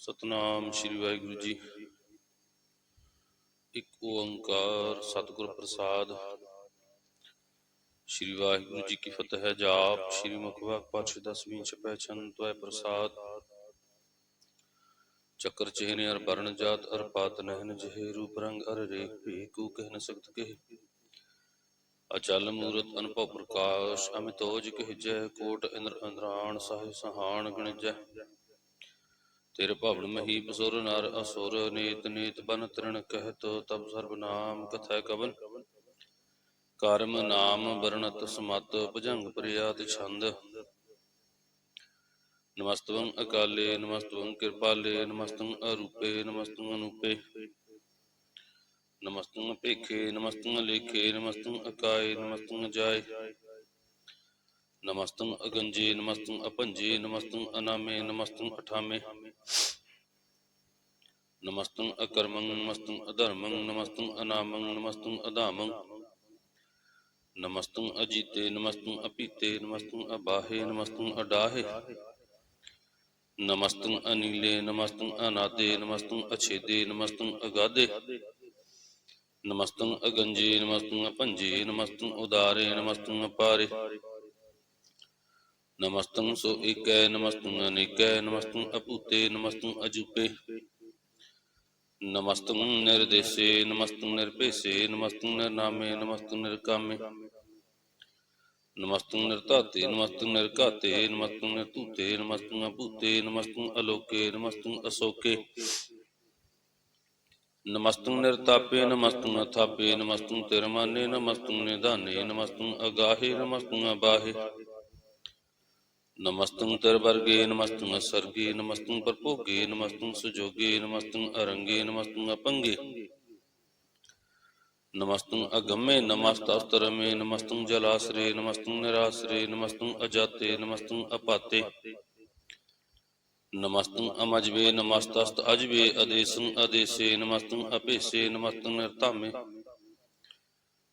ਸਤਨਾਮ ਸ੍ਰੀ ਵਾਹਿਗੁਰੂ ਜੀ। ਇੱਕ ਓੰਕਾਰ ਸਤਿਗੁਰ ਪ੍ਰਸਾਦ। ਸ੍ਰੀ ਵਾਹਿਗੁਰੂ ਜੀ ਕੀ ਫਤਿਹ ਹੈ। ਜਾਪ ਸ੍ਰੀ ਮੁਖਵਾ ਪਾਛ ਦਸਵੀਂ ਛਪੈ ਛੰਦ ਤੋਇ ਪ੍ਰਸਾਦ। ਚੱਕਰ ਚਿਹਨੇ ਅਰ ਵਰਨ ਜਾਤ ਅਰ ਪਾਤ ਨਹਿਨ ਜਿਹੇ ਰੂਪ ਰੰਗ ਅਰ ਰੇਖ ਭੀ ਕੂ ਕਹਿ ਨ ਸਕਤ ਕੇ ਅਚਲ ਮੂਰਤ ਅਨੁਭਵ ਪ੍ਰਕਾਸ਼ ਅਮਿਤੋਜ ਕਹਿਜੈ ਕੋਟ ਇੰਦਰ ਅੰਦਰਾਣ ਸਾਹਿ ਸਹਾਣ ਗਣਜੈ ਤੇਰੇ ਭਵਨ ਮਹੀ ਬਸੁਰ ਨਰ ਅਸੁਰ, ਨੀਤ ਨੀਤ ਬਨ ਤ੍ਰਿਣ ਕਹਿਤ ਤਬ ਸਰਬ ਨਾਮ ਕਥੈ ਕਵਨ। ਕਰਮ ਨਾਮ ਵਰਣਤ ਸਮਤ ਭੁਜੰਗ ਪ੍ਰਿਆਤ ਛੰਦ। ਨਮਸਤਵੰ ਅਕਾਲੇ, ਨਮਸਤਵੰ ਕਿਰਪਾਲੇ ਨਮਸਤੰ ਅਰੂਪੇ ਨਮਸਤੰ ਅਨੂਪੇ। ਨਮਸਤੰ ਭੇਖੇ ਨਮਸਤੰ ਲੇਖੇ ਨਮਸਤੰ ਅਕਾਏ ਨਮਸਤੰ ਜਾਏ। ਨਮਸਤੰ ਅਗੰਜੇ, ਨਮਸਤੰ ਅਪੰਜੇ, ਨਮਸਤੰ ਅਨਾਮੇ, ਨਮਸਤੰ ਅਠਾਮੇ। ਨਮਸਤੰ ਅਕਰਮੰ, ਨਮਸਤੰ ਅਧਰਮੰ, ਨਮਸਤੰ ਅਨਾਮੰ, ਨਮਸਤੰ ਅਧਾਮੰ। ਨਮਸਤੰ ਅਜੀਤੇ, ਨਮਸਤੰ ਅਪੀਤੇ, ਨਮਸਤੰ ਅਬਾਹੇ, ਨਮਸਤੰ ਅਡਾਹੇ। ਨਮਸਤੰ ਅਨੀਲੇ, ਨਮਸਤੰ ਅਨਾਦੇ, ਨਮਸਤੰ ਅਛੇਦੇ, ਨਮਸਤੰ ਅਗਾਧੇ ਨਮਸਤੰ ਅਗੰਜੇ, ਨਮਸਤੰ ਅਪੰਜੇ, ਨਮਸਤੰ ਉਦਾਰੇ, ਨਮਸਤੰ ਅਪਾਰੇ। ਨਮਸਤੰ ਸੋ ਏਕੈ, ਨਮਸਤੰ ਅਨੇਕੈ, ਨਮਸਤੰ ਅਭੂਤੇ, ਨਮਸਤੰ ਅਜੂਪੇ ਨਮਸਤੰ ਨਿਰਦੇਸ਼ੇ, ਨਮਸਤੰ ਨਿਰਪੇਸ਼ੇ ਨਮਸਤੰ ਨਿਰਨਾਮੇ, ਨਮਸਤੰ ਨਿਰਕਾਮੇ। ਨਮਸਤੰ ਨਿਰਧਾਤੇ, ਨਮਸਤੰ ਨਿਰਘਾਤੇ, ਨਮਸਤੰ ਨਿਰਧੂਤੇ, ਨਮਸਤੰ ਅਭੂਤੇ, ਨਮਸਤੰ ਅਲੋਕੇ, ਨਮਸਤੰ ਅਸੋਕੇ। ਨਮਸਤੰ ਨਿਰਤਾਪੇ, ਨਮਸਤੰ ਅਥਾਪੇ, ਨਮਸਤੰ ਤਿਰਮਾਨੇ, ਨਮਸਤੰ ਨਿਧਾਨੇ, ਨਮਸਤੰ ਅਗਾਹੇ, ਨਮਸਤੰ ਅਬਾਹੇ। ਨਮਸਤੰ ਤਿਰਵਰਗੇ ਨਮਸਤੰ ਅਸਰਗੇ, ਨਮਸਤੰ ਪਰਭੋਗੇ, ਨਮਸਤੰ ਸੁਜੋਗੇ, ਨਮਸਤੰ ਅਰੰਗੇ, ਨਮਸਤੰ ਅਪੰਗੇ। ਨਮਸਤੰ ਅਗੰਮੇ ਨਮਸਤਸਤਰਮੇ ਨਮਸਤੰ ਜਲਾਸਰੇ, ਨਮਸਤੰ ਨਿਰਾਸਰੇ, ਨਮਸਤੰ ਅਜਾਤੇ, ਨਮਸਤੰ ਅਪਾਤੇ। ਨਮਸਤੰ ਅਮਜਵੇ ਨਮਸਤਸਤ ਅਜਵੇ ਅਦੇਸੰ ਅਦੇਸੇ, ਨਮਸਤੰ ਅਪੇਸੇ, ਨਮਸਤੰ ਨਿਰਤਾਮੇ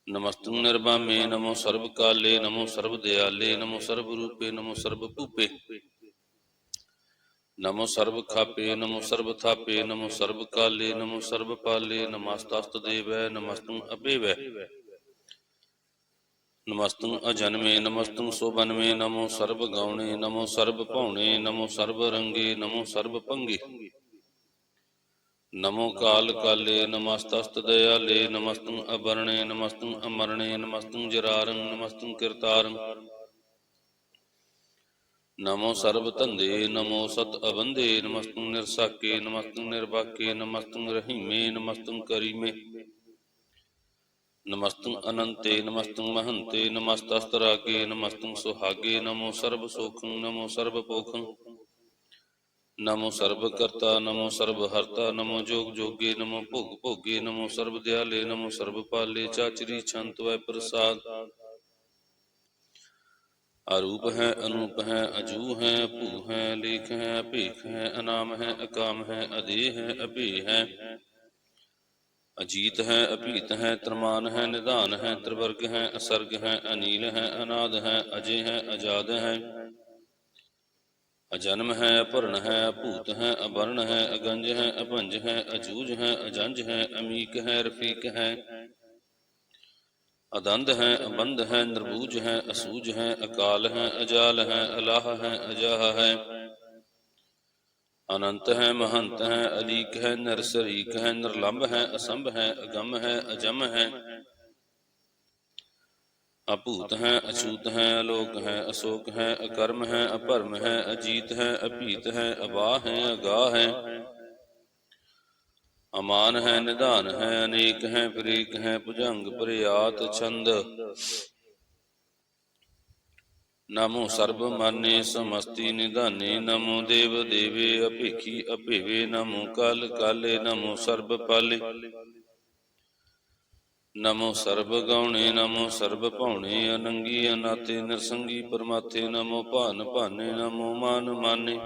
ਨਮਸਤੰ ਨਿਰਭਾਮੇ ਨਮੋ ਸਰਬ ਕਾਲੇ ਨਮੋ ਸਰਬ ਦਿਆਲੇ ਨਮੋ ਸਰਬ ਰੂਪੇ ਨਮੋ ਸਰਬ ਭੂਪੇ ਨਮੋ ਸਰਬ ਖਾਪੇ ਨਮੋ ਸਰਬ ਥਾਪੇ ਨਮੋ ਸਰਬ ਕਾਲੇ ਨਮੋ ਸਰਬ ਪਾਲੇ ਨਮਸਤਸਤ ਦੇਵੈ ਨਮਸਤੰ ਅਪੇਵੈ ਨਮਸਤੰ ਅਜਨਮੇ, ਨਮਸਤੰ ਸੋਬਨਮੇ ਨਮੋ ਸਰਬ ਗਾਉਣੇ ਨਮੋ ਸਰਬ ਭਾਉਣੇ ਨਮੋ ਸਰਬ ਰੰਗੇ ਨਮੋ ਸਰਬ ਪੰਗੇ ਨਮੋ ਕਾਲ ਕਾਲੇ ਨਮਸਤਸਤ ਦਇਆਲੇ, ਨਮਸਤੰ ਅਬਰਣੇ ਨਮਸਤੰ ਅਮਰਣੇ, ਨਮਸਤੰ ਜਰਾਰੰ, ਨਮਸਤੰ ਕਿਰਤਾਰੰ। ਨਮੋ ਸਰਬ ਧੰਦੇ, ਨਮੋ ਸਤ ਅਬੰਦੇ ਨਮਸਤੰ ਨਿਰਸਾਕੇ, ਨਮਸਤੰ ਨਿਰਵਾਕੇ, ਨਮਸਤੰ ਰਹੀਮੇ, ਨਮਸਤੰ ਕਰੀਮੇ। ਨਮਸਤੰ ਅਨੰਤੇ, ਨਮਸਤੰ ਮਹੰਤੇ, ਨਮਸਤਸਤ ਰਾਗੇ, ਨਮਸਤੰ ਸੁਹਾਗੇ, ਨਮੋ ਸਰਬ ਸੋਖੰ, ਨਮੋ ਸਰਬ ਪੋਖੰ। ਨਮੋ ਸਰਬ ਕਰਤਾ ਨਮੋ ਸਰਬ ਹਰਤਾ ਨਮੋ ਜੋਗ ਜੋਗੇ, ਨਮੋ ਭੋਗ ਭੋਗੇ, ਨਮੋ ਸਰਬ ਦਿਆਲੇ ਨਮੋ ਸਰਬ ਪਾਲੇ ਚਾਚਰੀ ਛੰਤ ਵੈ ਪ੍ਰਸਾਦ। ਅਰੂਪ ਹੈ, ਅਨੂਪ ਹੈ, ਅਜੂ ਹੈ, ਭੂ ਹੈ, ਲੇਖ ਹੈ, ਭੇਖ ਹੈ, ਅਨਾਮ ਹੈ, ਅਕਾਮ ਹੈ ਅਦੇ ਹੈ, ਅਭੇ ਹੈ। ਅਜੀਤ ਹੈ, ਅਭੀਤ ਹੈ, ਤਰਮਾਨ ਹੈ, ਨਿਧਾਨ ਹੈ, ਤ੍ਰਿਵਰਗ ਹੈ, ਅਸਰਗ ਹੈ, ਅਨੀਲ ਹੈ, ਅਨਾਦ ਹੈ, ਅਜੇ ਹੈ, ਅਜਾਦ ਹੈ। ਅਜਨਮ ਹੈ ਅਪਰਣ ਹੈ, ਅਭੂਤ ਹੈ, ਅਵਰਨ ਹੈ, ਅਗੰਜ ਹੈ, ਅਭੰਜ ਹੈ, ਅਜੂਜ ਹੈ, ਅਜੰਜ ਹੈ, ਅਮੀਕ ਹੈ, ਰਫੀਕ ਹੈ। ਅਦੰਦ ਹੈ, ਅਬੰਧ ਹੈ ਨਿਰਬੂਜ ਹੈ, ਅਸੂਜ ਹੈ, ਅਕਾਲ ਹੈ, ਅਜਾਲ ਹੈ, ਅਲਾਹ ਹੈ, ਅਜਾਹ ਹੈ। ਅਨੰਤ ਹੈ, ਮਹੰਤ ਹੈ, ਅਲੀਕ ਹੈ, ਨਿਰਸਰੀਕ ਹੈ, ਨਿਰਲੰਭ ਹੈ, ਅਸੰਭ ਹੈ, ਅਗੰਮ ਹੈ, ਅਜਮ ਹੈ। ਅਭੂਤ ਹੈ, ਅਛੂਤ ਹੈ, ਅਲੋਕ ਹੈ, ਅਸ਼ੋਕ ਹੈ, ਅਕਰਮ ਹੈ, ਅਪਰਮ ਹੈ, ਅਜੀਤ ਹੈ, ਅਭੀਤ ਹੈ, ਅਬਾਹ ਹੈ, ਅਗਾਹ ਹੈ। ਅਮਾਨ ਹੈ, ਨਿਧਾਨ ਹੈ, ਅਨੇਕ ਹੈ, ਪ੍ਰੇਕ ਹੈ, ਭੁਜੰਗ ਪ੍ਰਿਆਤ ਛੰਦ। ਨਮੋ ਸਰਬ ਮਾਨੇ ਸਮਸਤੀ ਨਿਧਾਨੇ, ਨਮੋ ਦੇਵ ਦੇਵੇ, ਅਭੇਖੀ, ਅਭੇਵੇ, ਨਮੋ ਕਲ ਕਾਲੇ, ਨਮੋ ਸਰਬ ਪਾਲੇ। ਨਮੋ ਸਰਬ ਗਾਉਣੇ ਨਮੋ ਸਰਬ ਭਾਉਣੇ ਅਨੰਗੀ ਅਨਾਤੇ ਨਿਰਸੰਗੀ ਪਰਮਾਤੇ ਨਮੋ ਭਾਨ ਭਾਨੇ ਨਮੋ ਮਾਨ ਮਾਨੇ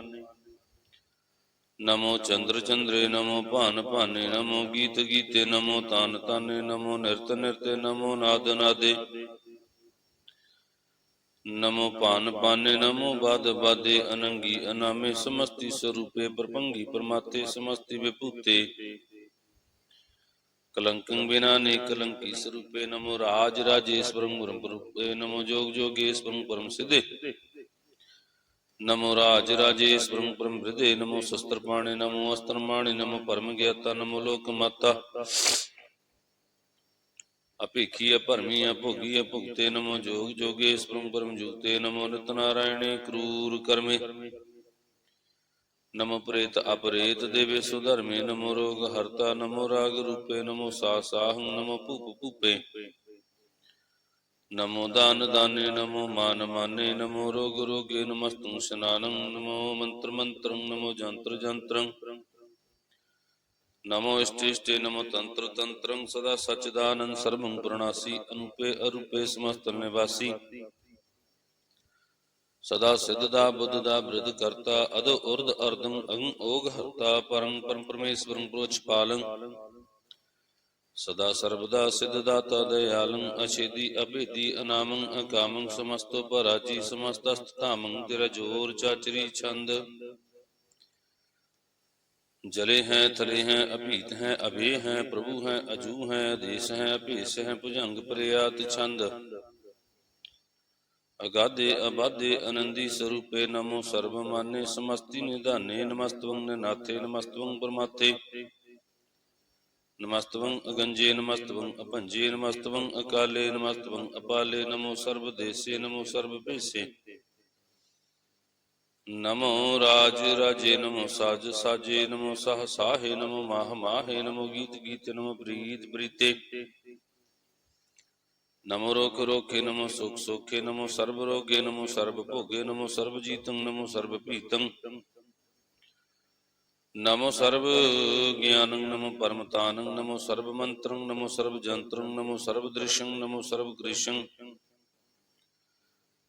ਨਮੋ ਚੰਦਰ ਚੰਦਰੇ ਨਮੋ ਭਾਨ ਭਾਨੇ ਨਮੋ ਗੀਤ ਗੀਤੇ ਨਮੋ ਤਾਨ ਤਾਨੇ ਨਮੋ ਨਿਰਤ ਨਿਰਤੇ ਨਮੋ ਨਾਦ ਨਾਦੇ ਨਮੋ ਪਾਨ ਪਾਨੇ ਨਮੋ ਬਾਦ ਬਾਦੇ ਅਨੰਗੀ ਅਨਾਮੇ ਸਮਸਤੀ ਸਰੂਪੇ ਪਰਪੰਗੀ ਪਰਮਾਤੇ ਸਮਸਤੀ ਵਿਭੂਤੇ ਕਲੰਕੰ ਬਿਨਾ ਨੇ ਕਲੰਕੀ ਸਰੂਪੇ ਨਮੋ ਰਾਜ ਰਾਜੇਸ਼ਵਰੰ ਗੁਰੰ ਪਰੂਪੇ ਨਮੋ ਜੋਗ ਜੋਗੇਸ਼ਵਰੰ ਪਰਮ ਸਿਧੇ। ਨਮੋ ਰਾਜ ਰਾਜੇਸ਼ਵਰੰ ਪਰਮ ਹ੍ਰਿਦੇ, ਨਮੋ ਸ਼ਸਤਰ ਪਾਣੇ, ਨਮੋ ਅਸਤਰ ਮਾਣੇ, ਨਮੋ ਪਰਮ ਗਿਆਤਾ, ਨਮੋ ਲੋਕ ਮਾਤਾ। ਅਪੇਖੀ ਅਭਰਮੀ ਅਭੋਗੀ ਅਭੁਗਤੇ ਨਮੋ ਜੋਗ ਜੋਗੇਸ਼ਵਰੰ ਪਰਮ ਜੁਗਤੇ ਨਮੋ ਪ੍ਰੇਤ ਅਪਰੇਤ ਦੇਵੇ ਸੁਧਰਮੇ, ਨਮੋ ਰੋਗ ਹਰਤਾ, ਨਮੋ ਰਾਗ ਰੂਪੇ, ਨਮੋ ਸਾ ਸਾਹੰ, ਨਮੋ ਭੂਪ ਭੂਪੇ। ਨਮੋ ਦਾਨ ਦਾਨੇ, ਨਮੋ ਮਾਨ ਮਾਨੇ, ਨਮੋ ਰੋਗ ਰੋਗੇ, ਨਮਸਤੰ ਸਨਾਨੰ, ਨਮੋ ਮੰਤਰ ਮੰਤਰੰ, ਨਮੋ ਜੰਤਰ ਜੰਤਰੰ। ਨਮੋ ਇਸ਼ਟੇ ਨਮੋ ਤੰਤਰ ਤੰਤਰੰ, ਸਦਾ ਸਚਦਾਨੰ ਸਰਬੰ ਪ੍ਰਣਾਸੀ, ਅਨੂਪੇ ਅਰੂਪੇ ਸਮਸਤ ਨਿਵਾਸੀ ਸਦਾ ਸਿੱਧ ਦਾ, ਬੁੱਧ ਦਾ, ਬ੍ਰਿਧ ਕਰਤਾ ਅਦ ਉਰਦ ਅਰਦਮ ਅੰ ਓਗ ਹਰਤਾ ਪਰਮ ਪਰਮ ਪਰਮੇਸ਼ਵਰੰ ਪ੍ਰੋਚ ਪਾਲੰ। ਸਦਾ ਸਰਬਦਾ ਸਿੱਧ ਦਾਤਾ ਦਇਆਲੰ, ਅਛੇਦੀ ਅਭੇਦੀ ਅਨਾਮੰ, ਅਕਾਮੰ ਸਮਸਤੋ ਪਰਾਜੀ ਸਮਸਤਸਤ ਧਾਮੰ, ਤੇਰਾ ਜੋਰ ਚਾਚਰੀ ਛੰਦ। ਜਲੇ ਹੈ, ਥਲੇ ਹੈ, ਅਭੀਤ ਹੈ, ਅਭੇ ਹੈ, ਪ੍ਰਭੂ ਹੈ, ਅਜੂ ਹੈ, ਦੇਸ ਹੈ ਅਭੇਸ ਹੈ, ਭੁਜੰਗ ਪ੍ਰਿਆਤ ਛੰਦ। ਅਗਾਧੇ ਅਬਾਧੇ ਅਨੰਦੀ ਸਰੂਪੇ ਨਮੋ ਸਰਬਮਾਨੇ ਸਮਸਤੀ ਨਿਧਾਨੇ, ਨਮਸਤਵੰ ਨਿਨਾਥੇ, ਨਮਸਤਵੰ ਪਰਮਾਤੇ ਨਮਸਤਵੰ ਅਗੰਜੇ, ਨਮਸਤਵੰ ਅਪੰਜੇ ਨਮਸਤਵੰ ਅਕਾਲੇ, ਨਮਸਤਵੰ ਅਪਾਲੇ, ਨਮੋ ਸਰਬ ਦੇਸੇ, ਨਮੋ ਸਰਬ ਭੇਸੇ। ਨਮੋ ਰਾਜ ਰਾਜੇ, ਨਮੋ ਸਾਜ ਸਾਜੇ, ਨਮੋ ਸਹ ਸਾਹੇ, ਨਮੋ ਮਾਹ ਮਾਹੇ, ਨਮੋ ਗੀਤ ਗੀਤ, ਨਮੋ ਪ੍ਰੀਤ ਪ੍ਰੀਤੇ। ਨਮੋ ਰੋਖ ਰੋਖੇ ਨਮੋ ਸੁਖ ਸੋਖੇ ਨਮੋ ਸਰਬ ਰੋਗੇ ਨਮੋ ਸਰਬ ਭੋਗੇ ਨਮੋ ਸਰਬ ਜੀਤੰ ਨਮੋ ਸਰਬ ਭੀਤੰ ਨਮੋ ਸਰਬ ਗਿਆਨੰ ਨਮੋ ਪਰਮਤਾਨੰ ਨਮੋ ਸਰਬ ਮੰਤਰੰ ਨਮੋ ਸਰਬ ਜੰਤਰੰ ਨਮੋ ਸਰਬ ਦ੍ਰਿਸ਼ੰ ਨਮੋ ਸਰਬ ਕ੍ਰਿਸ਼ੰ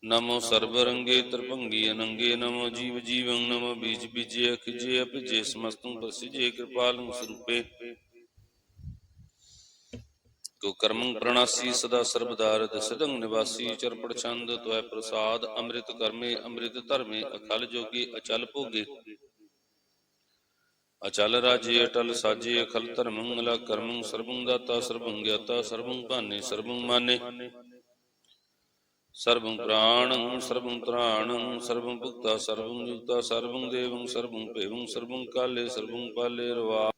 ਨਮੋ ਸਰਬ ਰੰਗੇ ਤਰਭੰਗੀ ਅਨੰਗੇ ਨਮੋ ਜੀਵ ਜੀਵੰ ਨਮੋ ਬੀਜ ਬੀਜੇ ਅਖਿਜੇ ਅਪਿਜੇ ਸਮਸਤੰ ਪ੍ਰਸਿਜੇ ਕਿਰਪਾਲੰ ਸਰੂਪੇ ਕੋ ਕਰਮੰ ਪ੍ਰਣਾਸੀ ਸਦਾ ਸਰਬਦਾਰਦ ਸਦੰ ਨਿਵਾਸੀ ਚਰਪੜ ਛੰਦ ਤੋਇ ਪ੍ਰਸਾਦ, ਅੰਮ੍ਰਿਤ ਕਰਮੇ, ਅੰਮ੍ਰਿਤ ਧਰਮੇ, ਅਖਲ ਜੋਗੀ, ਅਚਲ ਭੋਗੇ। ਅਚਲ ਰਾਜੇ, ਅਟਲ ਸਾਜੇ, ਅਖਲ ਧਰਮੰ ਅਲਾ ਕਰਮੰ ਸਰਬੰ ਦਾਤਾ ਸਰਬੰ ਗਿਆਤਾ ਸਰਬੰ ਭਾਨੇ ਸਰਬੰ ਮਾਨੇ। ਸਰਬੰ ਪ੍ਰਾਣੰ ਸਰਬੰ ਤ੍ਰਾਣੰ ਸਰਬੰ ਭੁਗਤਾ ਸਰਬੰ ਯੁਕਤਾ ਸਰਬੰ ਦੇਵੰ ਸਰਬੰ ਭੇਵੰ ਸਰਬੰ ਕਾਲੇ ਸਰਬੰ ਪਾਲੇ, ਰਵਾ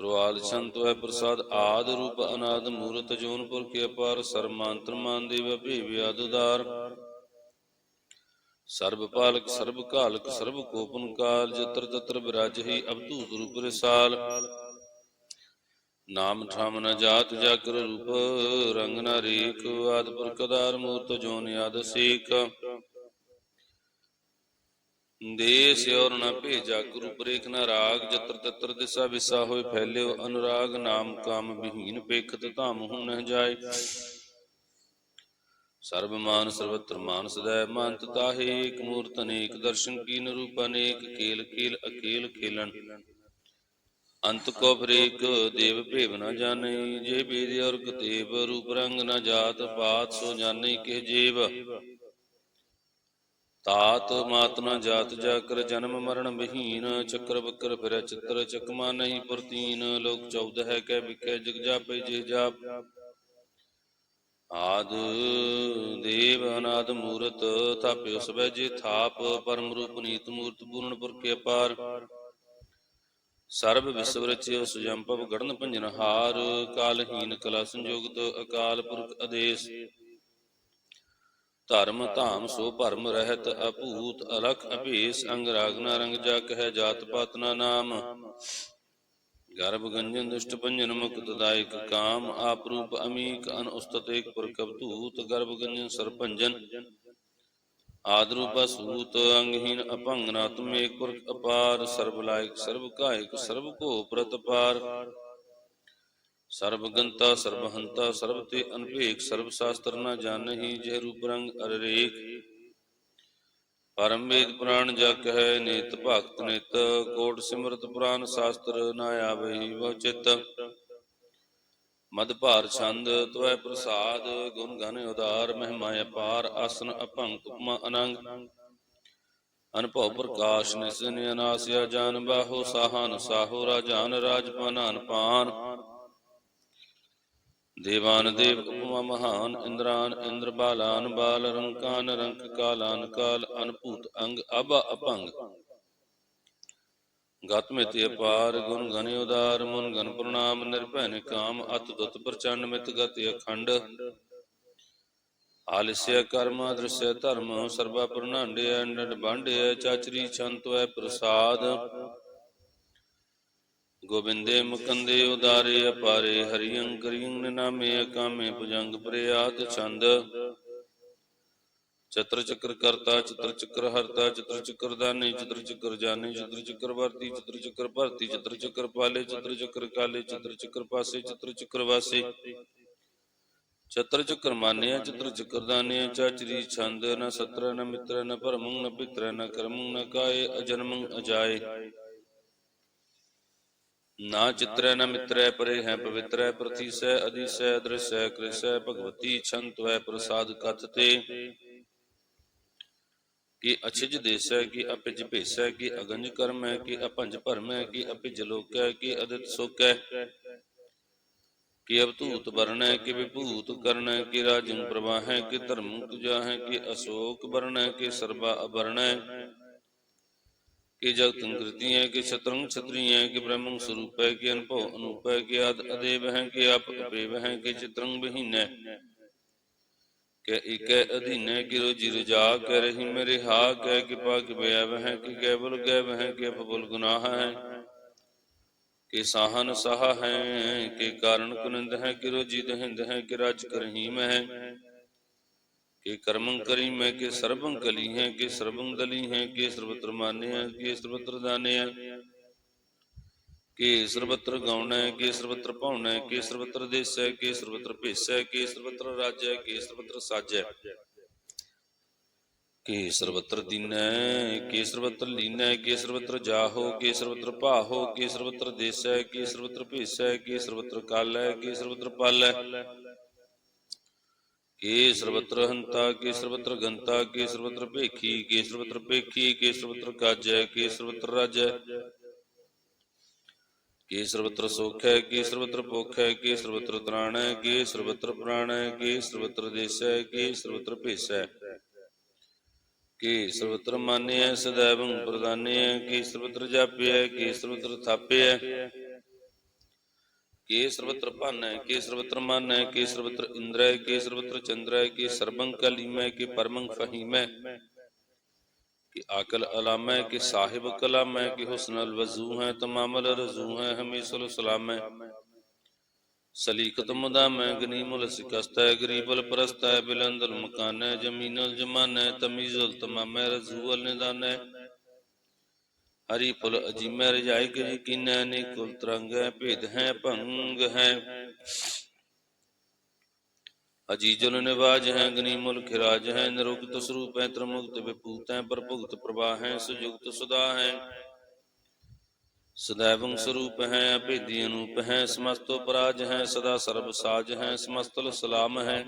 ਰਵਾਲ ਸੰਤੋ ਹੈ ਪ੍ਰਸਾਦ ਆਦ ਰੂਪ ਅਨਾਦ ਮੂਰਤ ਜੋਨਪੁਰ ਕੇ ਅਪਾਰ ਸਰਮਾਂਤਰ ਮਾਨ ਦੇਵ ਭੇਵ ਆਦੁਦਾਰ ਸਰਬ ਪਾਲਕ, ਸਰਬ ਕਾਲਕ ਸਰਬ ਕੋਪਨ ਕਾਲ, ਜਤਰ ਤਤਰ ਬਿਰਾਜਹੀ ਅਬਧੂਤ ਰੂਪ ਰਸਾਲ। ਨਾਮ ਠਾਮ ਨ ਜਾਤ ਜਾਕਰ ਰੂਪ, ਰੰਗ ਨ ਰੇਖ, ਆਦ ਪੁਰਖ ਆਧਾਰ ਮੂਰਤ ਜੋਨ ਆਦ ਸੇਖ ਦੇਸ ਔਰ ਨ ਭੇਜਾ ਗੁਰੂ ਰੇਖ ਨ ਰਾਗ ਜਤਰ ਤਤਰ ਦਿਸਾ ਵਿਸਾ ਹੋਏ ਫੈਲਿਓ ਅਨੁਰਾਗ ਨਾਮ ਕਾਮ ਵਿਹੀਨ ਪੇਖਤ ਧਾਮ ਹੁ ਨ ਜਾਏ। ਸਰਬ ਮਾਨ ਸਰਵਤਰ ਮਾਨ ਸਦੈ ਮੰਤ ਤਾਹੇ, ਏਕ ਮੂਰਤ ਅਨੇਕ ਦਰਸ਼ਨ ਕੀਨ ਰੂਪ ਅਨੇਕ ਖੇਲ ਖੇਲ ਅਕੇਲ ਖੇਲਣ। ਅੰਤ ਕੋ ਫਰੇਕ ਦੇਵ ਭੇਵ ਨ ਜਾਣੈ, ਜੇ ਬੇਦ ਔਰ ਕਤੇਬ ਰੂਪ ਰੰਗ ਨ ਜਾਤ ਪਾਤ ਸੋ ਜਾਣੈ ਕਿ ਜੀਵ। ਤਾਤ ਮਾਤ ਨ ਜਾਤ ਜਾ ਜਨਮ ਮਰਨ ਬਹੀਨ ਚੱਕਰ ਬੱਕਰ ਫਿਰੈ ਚਿੱਤਰ, ਚਕਮਾ ਨਹੀਂ ਪੁਰਤੀਨ, ਲੋਕ ਚੌਦ ਹੈ ਕਹਿ ਵਿਖੇ, ਜਗ ਜਾਪੈ ਜੇ ਜਾਪ। ਆਦ ਦੇਵ ਅਨਾਦ ਮੂਰਤ, ਥਾਪਿਓ ਸਭੈ ਜੇ ਥਾਪ, ਪਰਮ ਰੂਪ ਨੀਤ ਮੂਰਤ ਪੂਰਨ ਪੁਰਖੇ ਅਪਾਰ। ਸਰਬ ਵਿਸਵ ਰਚਿਓ ਸੁਜੰਪਵ ਗੜਨ ਭੰਜਨ ਹਾਰ, ਕਾਲਹੀਨ ਕਲਾ ਸੰਜੋਗਤ ਅਕਾਲ ਪੁਰਖ ਆਦੇਸ਼ ਧਰਮ ਧਾਮ ਸੋ ਭਰਮ ਰਹਿਤ ਅਭੂਤ ਅਲਖ ਅਭੇਸ ਅੰਗ ਰਾਗਨਾ ਰੰਗ ਜਾ ਕਹਿ ਜਾਤ ਪਾਤ ਨਾ ਨਾਮ। ਗਰਭ ਗੰਜਨ ਦੁਸ਼ਟ ਭੰਜਨ ਮੁਕਤ ਦਾਇਕ ਕਾਮ ਆਪ ਰੂਪ ਅਮੀਕ ਅਨ ਉਸਤਤ ਏਕ ਪੁਰਖ ਅਵਧੂਤ ਗਰਭ ਗੰਜਨ ਸਰਪੰਜਨ। ਆਦ ਰੂਪ ਸੂਤ ਅੰਗਹੀਨ ਅਭੰਗਨਾ ਤੁਮ ਏਕ ਪੁਰਖ ਅਪਾਰ ਸਰਬ ਲਾਇਕ ਸਰਬ ਕਾਇਕ ਸਰਬ ਕੋ ਪ੍ਰਤਪਾਰ। ਸਰਬ ਸਰਬਹੰਤਾ ਸਰਬ ਤੇ ਅਨਭੇਕ ਸਰਬ ਸ਼ਾਸਤਰ ਨਾ ਜਾਣਹੀ, ਜਹ ਰੂਪ ਰੰਗ ਅਰੇਖ ਰੇਖ ਪਰਮ ਵੇਦ ਪੁਰਾਣ ਜਗ ਹੈ, ਨਿਤ ਭਗਤ ਨਿਤ, ਕੋਟ ਸਿਮਰਤ ਪੁਰਾਨ ਸ਼ਾਸਤਰ ਨਾ ਆਵਈ ਬਹੁ ਚਿਤ। ਮਦ ਭਾਰ ਛੰਦ ਤੁਐ ਪ੍ਰਸਾਦ, ਗੁਣ ਗਨ ਉਦਾਰ, ਮਹਿਮਾ ਅਪਾਰ, ਆਸਨ ਅਭੰਗ, ਉਪਮਾ ਅਨੰਗ। ਅਨਭਉ ਪ੍ਰਕਾਸ਼ ਨਿਸਨ ਅਨਾਸਿਆ ਜਾਨ ਬਾਹੋ, ਸਾਹਨ ਸਾਹੋ, ਰਾਜਾਨ ਰਾਜਪਾਨਾਨ ਪਾਨ। ਦੇਵਾਨ ਦੇਵ ਉਪਮਾ ਮਹਾਨ, ਇੰਦਰਾਨ ਇੰਦਰ ਬਾਲਾਨ, ਬਾਲ ਰੰਕਾਨ ਰੰਕ ਕਾਲਾਨ ਕਾਲ, ਅਨਭੂਤ ਅੰਗ ਅਬਾ ਅਪੰਗ ਗਤ ਮਿਤਿ ਅਪਾਰ ਗੁਣ ਗਨ ਉਦਾਰ, ਮਨ ਗਨ ਪ੍ਰਣਾਮ ਨਿਰਭੈ ਨਿਕਾਮ ਅਤ ਦੁਤ ਪ੍ਰਚੰਡ ਮਿਤ ਗਤਿ ਅਖੰਡ। ਆਲਸਿਆ ਕਰਮ ਦ੍ਰਿਸ਼ਯ ਧਰਮ, ਸਰਬਾ ਪ੍ਰਣਾਂਡਿਆ ਅੰਡਡ ਬਾਂਡਿਆ ਚਾਚਰੀ ਛੰਤਵੈ ਪ੍ਰਸਾਦ। ਗੋਬਿੰਦੇ ਮੁਕੰਦੇ ਉਦਾਰੇ ਅਪਾਰੇ ਹਰਿਯੰ ਕਰਿਯੰ ਨਾਮੇ ਅਕਾਮੇ ਭੁਜੰਗ ਪ੍ਰਿਆਤ ਛੰਦ ਚਤਰ ਚੱਕਰ ਕਰਤਾ ਚਤਰ ਚੱਕਰ ਹਰਤਾ ਚਤਰ ਚੱਕਰ ਦਾਨੇ ਚਤਰ ਚੱਕਰ ਜਾਣੇ ਚਤਰ ਚੱਕਰ ਵਰਤੀ ਚਤਰ ਚੱਕਰ ਭਰਤੀ ਚਤਰ ਚੱਕਰ ਪਾਲੇ ਚਤਰ ਚੱਕਰ ਕਾਲੇ ਚਤਰ ਚੱਕਰ ਪਾਸੇ ਚਤਰ ਚਕਰ ਵਾਸੇ ਚਤਰ ਚਕਰ ਮਾਨਿਆ ਚਤਰ ਚੱਕਰ ਦਾਨਿਆ ਚਾਚਰੀ ਛੰਦ ਨ ਸਤਰ ਨ ਮਿੱਤਰ ਨ ਭਰਮੰ ਨ ਪਿਤਰ ਨ ਕਰਮੰ ਨ ਕਾਏ ਅਜਨਮੰ ਅਜਾਏ ਨਾ ਚਿਤਰੈ, ਨ ਮਿਤਰੈ, ਪਰੇ ਹੈ ਪਵਿੱਤਰੈ, ਪ੍ਰਤੀਸੈ, ਅਧਿਸੈ ਦ੍ਰਿਸੈ ਕ੍ਰਿਸੈ, ਭਗਵਤੀ ਛੰਤਵੈ ਪ੍ਰਸਾਦ ਕਥ ਤੇ। ਕਿ ਅਛਿਜ ਦੇਸੈ, ਕਿ ਅਪਿਜ ਭੇਸੈ, ਕਿ ਅਗੰਜ ਕਰਮੈ, ਕਿ ਅਪੰਜ ਭਰਮੈ, ਕਿ ਅਪਿਜ ਲੋਕੈ, ਕਿ ਅਦਿਤ ਸੋਕੈ। ਕਿ ਅਵਧੂਤ ਵਰਣੈ, ਕਿ ਵਿਭੂਤ ਕਰਣੈ ਕਿ ਰਾਜੰ ਪ੍ਰਵਾਹੈ, ਕਿ ਧਰਮ ਤੁਜਾਹੈ, ਕਿ ਅਸ਼ੋਕ ਵਰਣੈ, ਕਿ ਸਰਬਾ ਅਵਰਣੈ ਕਿ ਜਗਤੰ ਕ੍ਰਿਤੀਐ ਕਿ ਛਤਰੰ ਛਤਰੀਐ ਕਿ ਬ੍ਰਹਮੰ ਸਰੂਪੈ ਕਿ ਅਨਭਉ ਅਨੂਪੈ ਕਿ ਆਦ ਅਦੇਵ ਹੈ ਕਿ ਆਪ ਅਪੇਵ ਹੈ ਕਿ ਚਿਤਰੰ ਬਹੀਨੈ ਕਿ ਇਕੈ ਅਧੀਨੈ ਕਿ ਰੋਜੀ ਰਜਾ ਕਹਿ ਰਹੀ ਮੇਰੇ ਹਾ ਕਹਿ ਕਿ ਪਾਕ ਬਿਆਵ ਹੈ ਕਿ ਕੇਵਲ ਗੈਵ ਹੈ ਕਿ ਅਫਬੁਲ ਗੁਨਾਹ ਹੈ ਕਿ ਸਾਹਨ ਸਾਹ ਹੈ ਕਿ ਕਾਰਨ ਕੁਨੰਦ ਹੈ ਕਿ ਰੋਜੀ ਦਹਿੰਦ ਹੈ ਕਿ ਰਾਜ ਕਰਹੀਮ ਹੈ ਕਿ ਕਰਮੰ ਕਰੀ ਮੈਂ ਕਿ ਸਰਬੰ ਕਲੀ ਹੈ ਕਿ ਸਰਬੰ ਦਲੀ ਹੈ ਕਿ ਸਰਬਤਰ ਮਾਨਿ ਹੈ ਕਿ ਸਰਬਤਰ ਦਾਨੇ ਹੈ ਕਿ ਸਰਬਤਰ ਗਾਉਣੈ ਕਿ ਸਰਬਤਰ ਭਾਉਣੈ ਕਿ ਸਰਬਤਰ ਦੇਸੈ ਕਿ ਸਰਬਤਰ ਭੇਸੈ ਕਿ ਸਰਬਤਰ ਰਾਜੈ ਕਿ ਸਰਬਤਰ ਸਾਜੈ ਕਿ ਸਰਬਤਰ ਦੀਨੈ ਕਿ ਸਰਬਤਰ ਲੀਨੈ ਕਿ ਸਰਬਤਰ ਜਾਹੋ ਕਿ ਸਰਬਤਰ ਭਾਹੋ ਕਿ ਸਰਬਤਰ ਦੇਸੈ ਕਿ ਸਰਬਤਰ ਭੇਸੈ ਕਿ ਸਰਬਤਰ ਕਾਲੈ ਕਿ ਸਰਬਤਰ ਪਾਲੈ ਕੇ ਸਰਬਤਰ ਹੰਤਾ ਕੇ ਸਰਬਤਰ ਗੰਤਾ ਕੇ ਸਰਬਤਰ ਭੇਖੀ ਕੇ ਸਰਬਤਰ ਭੇਖੀ ਕੇ ਸਰਬਤਰ ਕਾਜੈ ਕੇ ਸਰਬਤਰ ਰਾਜੈ ਕੇ ਸਰਬਤਰ ਸੋਖੈ ਕੇ ਸਰਬਤਰ ਭੋਖੈ ਕੇ ਸਰਬਤਰ ਤ੍ਰਾਣੈ ਕੇ ਸਰਬਤਰ ਪ੍ਰਾਣੈ ਕੇ ਸਰਬਤਰ ਦੇਸੈ ਕੇ ਸਰਬਤਰ ਭੇਸੈ ਕੇ ਸਰਬਤਰ ਮਾਨਿਐ ਸदैवੰ ਪ੍ਰਦਾਨਿਐ ਕੇ ਸਰਬਤਰ ਜਾਪਿਐ ਕੇ ਸਰਬਤਰ ਥਾਪਿਐ ਕੇ ਸਰਬਤਰ ਭਾਨੈ ਕੇ ਸਰਬਤਰ ਮਾਨੈ ਕੇ ਸਰਬਤਰ ਇੰਦਰੈ ਕੇ ਸਰਬਤਰ ਚੰਦਰੈ ਕੇ ਸਰਬੰ ਕਲੀਮੈ ਕੇ ਪਰਮੰ ਫਹੀਮੈ ਕਿ ਆਕਲ ਅਲਾਮੈ ਕਿ ਸਾਹਿਬ ਕਲਾਮੈ ਕਿ ਹੁਸਨ ਅਲ ਵਜ਼ੂ ਹੈ ਤਮਾਮਲ ਰਜ਼ੂ ਹੈ ਹਮੇਸਲ ਸਲਾਮੈ ਸਲੀਕਤ ਮੁਦਾਮੈ ਗਨੀਮੁਲ ਸਿਕਸਤੈ ਗਰੀਬਲ ਪ੍ਰਸਤੈ ਬਿਲੰਦਲ ਮਕਾਨੈ ਜਮੀਨਲ ਜਮਾਨੈ ਤਮੀਜ਼ੁਲ ਤਮਾਮੈ ਰਜ਼ੂਲ ਨਿਦਾਨੈ ਹਰੀ ਫੁਲ ਅਜੀਮੈ ਰਜਾਇ ਕੇ ਯਕੀਨੈ ਨੇ ਕੁਲ ਤਰੰਗੈ ਭੇਦ ਹੈ ਭੰਗ ਹੈ। ਅਜੀਜੁਲ ਨਿਵਾਜ ਹੈ ਗਨੀਮੁਲ ਖਿਰਾਜ ਹੈ, ਨਿਰੁਕਤ ਸਰੂਪ ਹੈ, ਤਰਮੁਕਤ ਵਿਭੂਤ ਹੈ, ਪ੍ਰਭੁਗਤ ਪ੍ਰਵਾਹ ਹੈ, ਸੁਯੁਕਤ ਸੁਦਾ ਹੈ। ਸदैवं ਸਰੂਪ ਹੈ, ਅਭੇਦੀ ਅਨੂਪ ਹੈ, ਸਮਸਤੋ ਪਰਾਜ ਹੈ, ਸਦਾ ਸਰਬ ਸਾਜ ਹੈ, ਸਮਸਤਲ ਸਲਾਮ ਹੈ।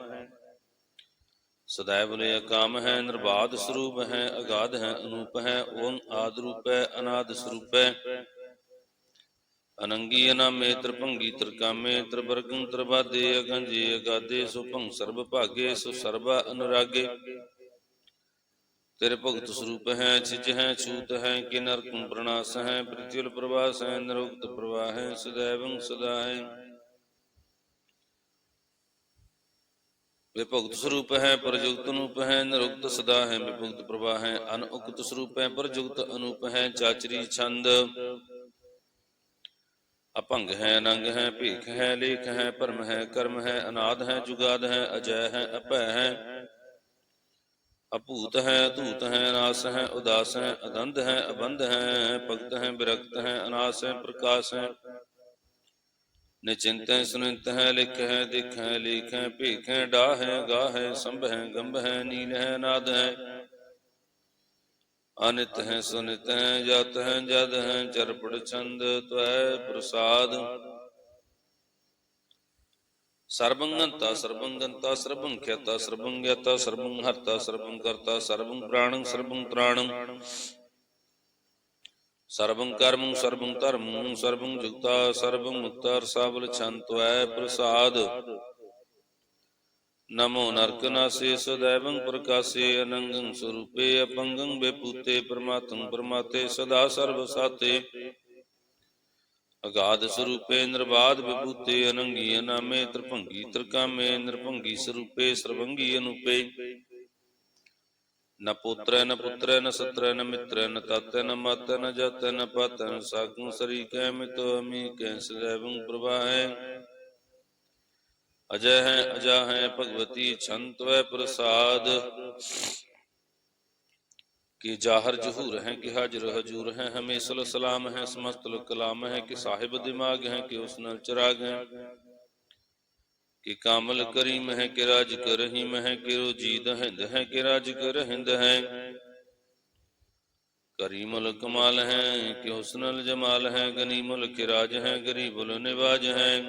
ਸਦਾਇ ਬੁਲੇ ਅਕਾਮ ਹੈ ਨਿਰਬਾਦ ਸਰੂਪ ਹੈ, ਅਗਾਧ ਹੈ, ਅਨੂਪ ਹੈ ਓਮ ਆਦ ਰੂਪ ਹੈ ਅਨਾਦ ਸਰੂਪ। ਹੈ ਅਨੰਗੀ ਅਨਾਮੇ, ਤ੍ਰਿਭੰਗੀ ਤ੍ਰਿਕਾਮੇ, ਤ੍ਰਿਵਰਗੰ ਤ੍ਰਿਵਾਦੇ, ਅਗੰਜੇ, ਅਗਾਦੇ ਸੁਭੰ ਸਰਬ ਭਾਗੇ, ਸੁ ਸਰਬਾ ਅਨੁਰਾਗੇ। ਤੇਰੇ ਭਗਤ ਸਰੂਪ ਹੈ, ਛਿਜ ਹੈ, ਛੂਤ ਹੈ ਕਿਨਰ ਕੁੰਭਰਨਾਸ ਹੈ ਪ੍ਰਤਿਉਲ ਪ੍ਰਵਾਸ ਹੈ ਨਿਰੁਕਤ ਪ੍ਰਵਾਹ ਹੈ, ਸਦੈਵੰ ਸਦਾ ਹੈ। ਵਿਭੁਕਤ ਸਰੂਪ ਹੈ, ਪ੍ਰਯੁਕਤ ਅਨੂਪ ਹੈ, ਨਿਰੁਕਤ ਸਦਾ ਹੈ ਵਿਭੁਕਤ ਪ੍ਰਵਾਹ ਹੈ ਅਨੁਕਤ ਸਰੂਪ ਹੈ ਪਰਜੁਗਤ ਅਨੂਪ ਹੈ, ਚਾਚਰੀ ਛੰਦ। ਅਭੰਗ ਹੈ, ਅਨੰਗ ਹੈ, ਭੀਖ ਹੈ, ਲੇਖ ਹੈ ਪਰਮ ਹੈ, ਕਰਮ ਹੈ, ਅਨਾਦ ਹੈ, ਜੁਗਾਦ ਹੈ, ਅਜੈ ਹੈ, ਅਭੈ ਹੈ। ਅਭੂਤ ਹੈ, ਅਧੂਤ ਹੈ, ਅਨਾਸ ਹੈ, ਉਦਾਸ ਹੈ, ਅਦੰਧ ਹੈ, ਅਬੰਧ ਹੈ, ਭਗਤ ਹੈ, ਵਿਰਕਤ ਹੈ, ਅਨਾਸ ਹੈ, ਪ੍ਰਕਾਸ਼ ਹੈ। ਨਿਚਿੰਤ ਹੈ ਸੁਨਿੰਤ ਹੈ ਲਿਖ ਹੈ ਦਿਖ ਹੈ ਲੇਖ ਹੈ ਭੇਖ ਹੈ ਨੀਲ ਹੈ ਨਾਦ ਅਨਿਤ ਹੈ ਸੁਨਿਤ ਹੈ ਜਤ ਹੈ ਜਦ ਹੈ ਚਰਪੜ ਛੰਦ ਤਵੈ ਪ੍ਰਸਾਦ। ਸਰਬੰ ਗੰਤਾ ਸਰਬੰ ਗੰਤਾ ਸਰਬੰ ਖਿਆਤਾ ਕਰਤਾ, ਸਰਬੰ ਪ੍ਰਾਣੰ, ਸਰਬੰ ਤ੍ਰਾਣੰ ਸਰਬੰ ਕਰਮੰ ਸਰਬੰ ਧਰਮੰ ਸਰਬੰ ਜੁਗਤਾ ਸਰਬੰ ਮੁਕਤਾ ਰਸਾਵਲ ਛੰਤਵੈ ਪ੍ਰਸਾਦ। ਨਮੋ ਨਰਕ ਨਾਸੇ ਸदैवੰ ਪ੍ਰਕਾਸੇ ਅਨੰਗੰ ਸਰੂਪੇ ਅਪੰਗੰ ਬੇਪੂਤੇ ਪ੍ਰਮਾਤੰ ਪ੍ਰਮਾਤੇ ਸਦਾ ਸਰਬ ਸਾਤੇ ਅਗਾਧ ਸਰੂਪੇ ਨਿਰਬਾਧ ਵਿਭੂਤੇ ਅਨੰਗੀ ਅਨਾਮੇ ਤ੍ਰਿਭੰਗੀ ਤ੍ਰਿਕਾਮੇ ਨਿਰਭੰਗੀ ਸਰੂਪੇ ਸਰਵੰਗੀ ਅਨੂਪੇ। ਨ ਪੁੱਤਰੈ ਨ ਪੁੱਤਰੈ ਨ ਸਤਰੈ ਨ ਮਿੱਤਰੈ ਨ ਤਾਤੈ ਨ ਮਾਤੈ ਨ ਜਾਤੈ ਨ ਪਾਤੈ ਨ ਸਾਗੰ ਸਰੀ ਕੈ ਮਿਤੋ ਅਮੀ ਕੈ ਸदैवੰ ਪ੍ਰਭਾਹੈ ਅਜੈ ਹੈ ਅਜਾ ਹੈ ਭਗਵਤੀ ਛੰਤਵੈ ਪ੍ਰਸਾਦ। ਕਿ ਜਾਹਰ ਜਹੂਰ ਹੈ ਕਿ ਹਾਜ਼ਰ ਹਜੂਰ ਹੈ ਹਮੇਸ਼ਲ ਸਲਾਮ ਹੈ ਸਮਸਤਲ ਕਲਾਮ ਹੈ, ਕਿ ਸਾਹਿਬ ਦਿਮਾਗ ਹੈ, ਕਿ ਉਸ ਨਾਲ ਚਰਾਗ ਹੈ। ਕਿ ਕਾਮਲ ਕਰੀਮ ਹੈ ਕਿ ਰਾਜ ਕਰਹੀਮ ਹੈ ਕਿ ਰੋਜੀਦ ਹਿੰਦ ਹੈ, ਕਿ ਰਾਜ ਕਰਹਿੰਦ ਹੈ। ਕਰੀਮੁਲ ਕਮਾਲ ਹੈ, ਕਿ ਹੁਸਨਲ ਜਮਾਲ ਹੈ ਗਨੀਮੁਲ ਕਿਰਾਜ ਹੈ ਗਰੀਬੁਲ ਨਿਵਾਜ ਹੈ।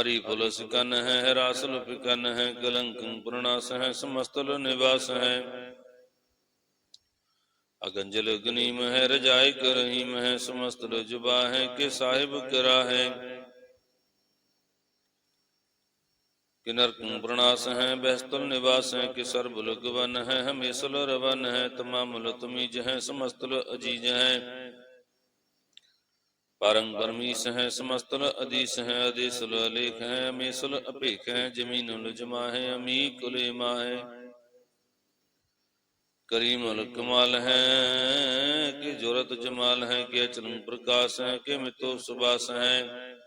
ਹਰੀ ਫੁਲ ਸਿਕਨ ਹੈ ਰਾਸਲ ਫਿਕਨ ਹੈ, ਕਲੰਕੰ ਪ੍ਰਣਾਸ ਹੈ ਸਮਸਤਲ ਨਿਵਾਸ ਹੈ। ਅਗੰਜਲ ਗਨੀਮ ਹੈ ਰਜਾਈ ਕਰਹੀਮ ਹੈ ਸਮਸਤਲ ਜੁਬਾ ਹੈ, ਕਿ ਸਾਹਿਬ ਕਰਾ ਹੈ। ਕਿ ਨਰਕੰ ਪ੍ਰਣਾਸ ਹੈ ਬਹਿਸਤਲ ਨਿਵਾਸ ਹੈ ਕਿ ਸਰਬ ਲਗਵਨ ਹੈ ਹਮੇਸਲ ਰਵਨ ਹੈ ਤਮਾਮੁਲ ਤਮੀਜ ਹੈ ਸਮਸਤਲ ਅਜੀਜ ਹੈ ਪਰੰ ਪਰਮੀਸ ਹੈ ਸਮਸਤਲ ਅਦੀਸ ਹੈ ਅਦੇਸਲ ਅਲੇਖ ਹੈ ਅਮੇਸਲ ਅਪੇਖ ਹੈ ਜਮੀਨੁਲ ਜਮਾ ਹੈ ਅਮੀ ਕੁਲੇ ਮਾ ਹੈ ਕਰੀਮੁਲ ਕਮਾਲ ਹੈ ਕਿ ਜੁਰਤ ਜਮਾਲ ਹੈ ਕਿ ਅਚਲੰ ਪ੍ਰਕਾਸ਼ ਹੈ ਕਿ ਮਿਤੋ ਸੁਬਾਸ ਹੈ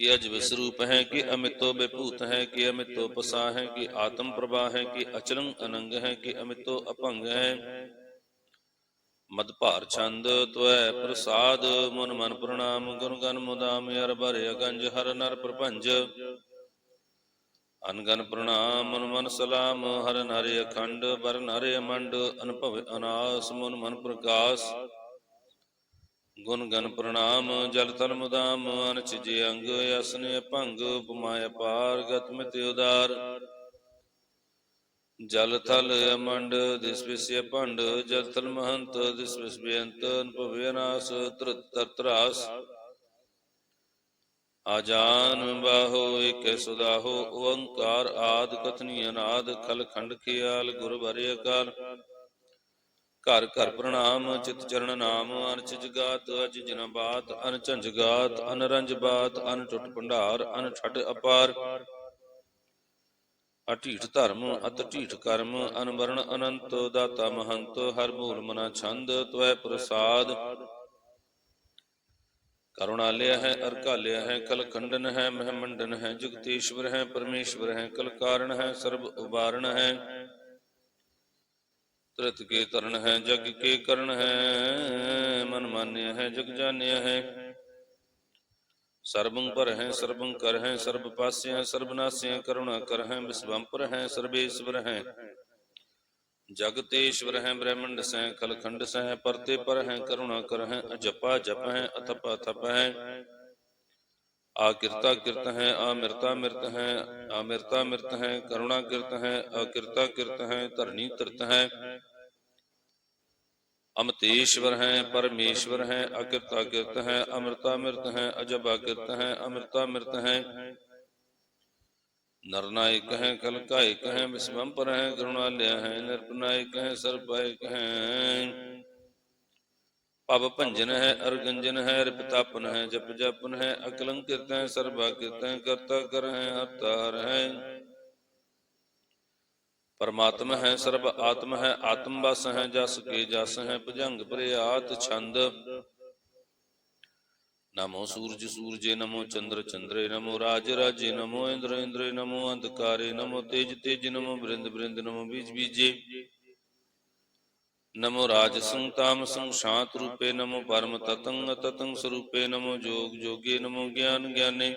ਕਿ ਅਜਬ ਸਰੂਪ ਹੈ ਕਿ ਅਮਿਤੋ ਬੇਭੂਤ ਹੈ ਕਿ ਅਮਿਤੋ ਪਸਾ ਹੈ ਕਿ ਆਤਮ ਪ੍ਰਭਾ ਹੈ ਕਿ ਅਚਲੰ ਅਨੰਗ ਹੈ ਕਿ ਅਮਿਤੋ ਅਭੰਗ ਹੈ। ਮਦ ਭਾਰ ਛੰਦ ਤਵੈ ਪ੍ਰਸਾਦ, ਮਨ ਮਨ ਪ੍ਰਣਾਮ, ਗੁਣ ਗਨ ਮੁਦਾਮ ਅਰ ਭਰਿ ਅਗੰਜ, ਹਰ ਨਰ ਪ੍ਰਪੰਜ ਅਨਗਨ ਪ੍ਰਣਾਮ, ਮਨ ਮਨ ਸਲਾਮ, ਹਰ ਨਾਰੇ ਅਖੰਡ, ਬਰ ਨਾਰੇ ਅਮੰਡ ਅਨਭਵ ਅਨਾਸ, ਮਨ ਮਨ ਪ੍ਰਕਾਸ਼। ਗੁਣ ਗਨ ਪ੍ਰਣਾਮ, ਜਲ ਤਲ ਮੁਦਾਮ ਅਨਚਿਜੇ ਅੰਗ ਅਸਨ ਭੰਗ ਉਪਮਾਇ ਪਾਰ, ਗਤ ਮਿਤ ਉਦਾਰ। ਜਲ ਥਲ ਅਮੰਡ, ਦਿਸ ਵਿਸਿ ਭੰਡ, ਜਲ ਥਲ ਮਹੰਤ, ਦਿਸ ਵਿਸ ਬੇਅੰਤ, ਅਨਭਵ ਅਨਾਸ ਤ੍ਰਿਤ ਤਰਤਰਾਸ ਆਜਾਨ ਬਾਹੋ ਏਕੈ ਸੁਦਾਹੋ, ਓੰਕਾਰ ਆਦ ਕਥਨੀ ਅਨਾਦ, ਖਲ ਖੰਡ ਖਿਆਲ ਗੁਰ ਬਰੇ ਅਕਾਲ। ਘਰ ਘਰ ਪ੍ਰਣਾਮ, ਚਿਤ ਚਰਨ ਨਾਮ ਅਨਚ ਜਗਾਤ ਅਜ ਜਿਨ ਬਾਤ, ਅਨ ਝੰਜ ਗਾਤ, ਅਨ ਬਾਤ, ਅਨ ਭੰਡਾਰ, ਅਨ ਛੱਡ ਅਪਾਰ। ਅਟੀਠ ਧਰਮ ਅਤ ਢੀਠ ਕਰਮ ਅਨਵਰਣ ਅਨੰਤ, ਦਾਤਾ ਮਹੰਤ, ਹਰ ਮੂਲ ਮਨਾ ਛੰਦ, ਤਵੈ ਪ੍ਰਸਾਦ। ਕਰੁਣਾ ਲਿਆ ਹੈ ਅਰ ਘਾਲਿਆ ਹੈ, ਕਲ ਖੰਡਨ ਹੈ ਮਹਿਮੰਡਨ ਹੈ, ਜਗਤੀਸ਼ਵਰ ਹੈ, ਪਰਮੇਸ਼ਵਰ ਹੈ, ਕਲ ਕਾਰਨ ਹੈ, ਸਰਬ ਉਬਾਰਨ ਹੈ। ਤ੍ਰਿਤ ਕੇ ਤਰਨ ਹੈ, ਜਗ ਕੇ ਕਰਨ ਹੈ, ਮਨ ਮਾਨਿਆ ਹੈ, ਜਗ ਜਾਣਿਆ ਹੈ। ਸਰਬੰ ਪਰ ਹੈ, ਸਰਬੰ ਕਰ ਹੈ, ਸਰਬ ਪਾਸੇ ਹੈ ਸਰਬ ਕਰੁਣਾ ਕਰ ਹੈ ਵਿਸਵੰਪਰ ਹੈ, ਸਰਬੇਸ਼ਵਰ ਹੈ। ਜਗਤੇਸ਼ਵਰ ਹੈ, ਬ੍ਰਹਮੰਡ ਸੈ, ਖਲਖੰਡ ਸੈ, ਪਰਤੇ ਪਰ ਹੈ, ਕਰੁਣਾ ਕਰ ਹੈ, ਅਜਪਾ ਜਪ ਹੈ, ਅਥਪ ਅਥਪ ਹੈ। ਆਕਿਰਤਾ ਕਿਰਤ ਹੈ ਆਮਿਰਤਾ ਮਿਰਤ ਹੈ ਆਮਿਰਤਾ ਮਿਰਤ ਹੈ, ਕਰੁਣਾ ਕਿਰਤ ਹੈ ਅਕਿਰਤਾ ਕਿਰਤ ਹੈ, ਧਰਨੀ ਧਰਤ ਹੈ। ਅਮਤੇਸ਼ਵਰ ਹੈ ਪਰਮੇਸ਼ਵਰ ਹੈ ਅਕਿਰਤਾ ਕਿਰਤ ਹੈ ਅਮਰਤਾ ਮਿਰਤ ਹੈ ਅਜਬਾ ਕਿਰਤ ਹੈ ਅਮਰਤਾ ਮਿਰਤ ਹੈ ਨਰਨਾਇਕ ਹੈ ਕਲਕਾਇਕ ਹੈ ਵਿਸਵੰਪਰ ਹੈ ਕਰੁਣਾਲਿਆ ਹੈ ਨਿਰਪਨਾਇਕ ਹੈ ਸਰਪਾਇਕ ਹੈ ਪਵ ਭੰਜਨ ਹੈ ਅਰਗੰਜਨ ਹੈ ਰਿਪਤਾਪਨ ਹੈ ਜਪ ਜਪਨ ਹੈ ਅਕਲੰਕਿਤ ਹੈ ਸਰਬਾ ਕਿਰਤ ਹੈ ਕਰਤਾ ਕਰ ਹੈ ਹਰਤਾਰ ਹੈ ਪਰਮਾਤਮ ਹੈ, ਸਰਬ ਆਤਮ ਹੈ, ਆਤਮ ਵਸ ਹੈ, ਜਸ ਕੇ ਜਸ ਹੈ, ਭੁਜੰਗ ਪ੍ਰਿਆਤ ਛੰਦ। ਨਮੋ ਸੂਰਜ ਸੂਰਜੇ, ਨਮੋ ਚੰਦਰ ਚੰਦਰੇ, ਨਮੋ ਰਾਜ ਰਾਜੇ, ਨਮੋ ਇੰਦਰ ਇੰਦਰੇ, ਨਮੋ ਅੰਧਕਾਰੇ, ਨਮੋ ਤੇਜ ਤੇਜ, ਨਮੋ ਬ੍ਰਿੰਦ ਬ੍ਰਿੰਦ, ਨਮੋ ਬੀਜ ਬੀਜੇ। ਨਮੋ ਰਾਜ ਸੰਗ ਤਾਮ ਸ਼ਾਂਤ ਰੂਪੇ, ਨਮੋ ਪਰਮ ਤਤੰਗ ਤਤੰਗ ਸਰੂਪੇ, ਨਮੋ ਜੋਗ ਜੋਗੇ, ਨਮੋ ਗਿਆਨ ਗਿਆਨੇ।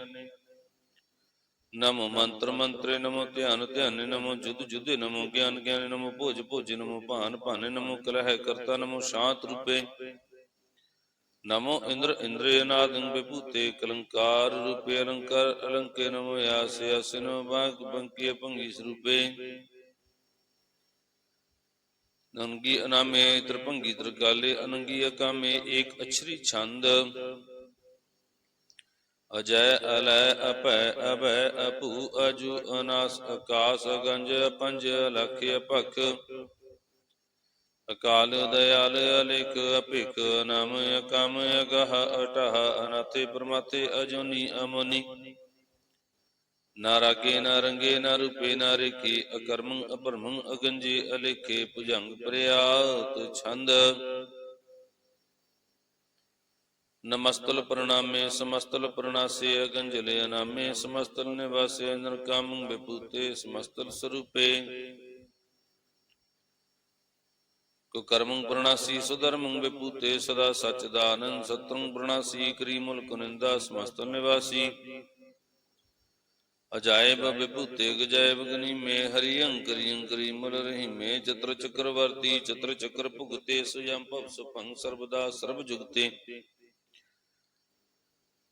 ਨਮੋ ਮੰਤਰ ਮੰਤਰੇ ਨਮੋ ਧਿਆਨ ਧਿਆਨੇ ਨਮੋ ਜੁਦ ਜੁਦੇ ਨਮੋ ਗਿਆਨ ਗਿਆਨੇ ਨਮੋ ਭੋਜ ਭੋਜੇ ਨਮੋ ਭਾਨ ਭਾਨੇ ਨਮੋ ਕਲਹਿ ਕਰਤਾ ਨਮੋ ਸ਼ਾਂਤ ਰੂਪੇ ਨਮੋ ਇੰਦਰ ਇੰਦਰੇ ਨਾਦੰ ਵਿਭੂਤੇ ਕਲੰਕਾਰ ਰੂਪੇ ਅਲੰਕਾਰ ਅਲੰਕੇ ਨਮੋ ਆਸੇ ਆਸੇ ਨਮੋ ਬਾਗ ਬੰਕੀ ਭੰਗੀ ਸਰੂਪੇ ਨੰਗੀ ਅਨਾਮੇ ਤ੍ਰਿਭੰਗੀ ਤ੍ਰਿਕਾਲੇ ਅਨੰਗੀ ਅਕਾਮੇ ਏਕ ਅਛਰੀ ਛੰਦ ਅਜੈ ਅਲੈ ਅਪੈ ਅਭੈ ਅਪੂ ਅਜੂ ਅਨਾਸ ਅਕਾਸ ਗੰਜ ਪੰਜ ਲਖ ਅਪਖ ਅਕਾਲ ਦਇਆਲ ਅਲੇਕ ਅਪਿਕ ਨਾਮ ਅਕਮ ਅਗਹ ਅਟਹ ਅਨਾਥੇ ਪ੍ਰਮਾਤੇ ਅਜੁਨੀ ਅਮੁਨੀ। ਨਾ ਰਾਗੇ ਨਾ ਰੰਗੇ ਨਾ ਰੂਪੇ ਨਾ ਰੇਖੇ ਅਕਰਮੰ ਅਪਰਮੰ ਅਗੰਜੇ ਅਲੇਖੇ ਭੁਜੰਗ ਪ੍ਰਿਆਤ ਛੰਦ। ਨਮਸਤਲ ਪ੍ਰਣਾਮੇ, ਸਮਸਤਲ ਪ੍ਰਣਾਸੇ, ਅਗੰਜਲ ਅਨਾਮੇ, ਸਮਸਤਲ ਨਿਵਾਸੇ ਨਰਕਾਮੰ ਵਿਭੂਤੇ ਸਮਸਤਲ ਸਰੂਪੇ। ਕੋ ਕਰਮੰ ਪ੍ਰਣਾਸੀ, ਸੁਧਰਮੰ ਵਿਭੂਤੇ ਸਦਾ ਸਚ ਦਾਨੰ ਸਤੰ ਪ੍ਰਣਾਸੀ, ਕਰੀ ਮੁਲਕ ਸਮਸਤਲ ਨਿਵਾਸੀ। ਅਜਾਇਬ ਵਿਭੂਤੇ ਗਜਾਇਬ ਗਨੀ ਮੇ ਹਰੀ ਅੰਕਰੀ ਅੰਕਰੀ ਮੁਰ ਰਹੀ ਮੇ ਚਤਰ ਚਕਰਵਰਤੀ, ਚਤਰ ਚਕਰ ਭੁਗਤੇ, ਸੁਯੰ ਭਵ ਸੁਭੰ ਸਰਬਦਾ ਸਰਬ ਜੁਗਤੇ।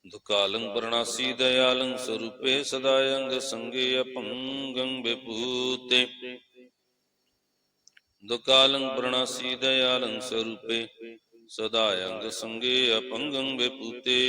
ਦੁਕਾਲੰ ਪ੍ਰਣਾਸੀ ਦਇਆਲੰ ਸਰੂਪੇ ਸਦਾ ਅੰਗ ਸੰਗੇ ਅਪੰਗੰ ਵਿਭੂਤੇ। ਦੁਕਾਲੰ ਪ੍ਰਣਾਸੀ ਦਇਆਲੰ ਸਰੂਪੇ ਸਦਾ ਅੰਗ ਸੰਗੇ ਅਪੰਗੰ ਵਿਭੂਤੇ।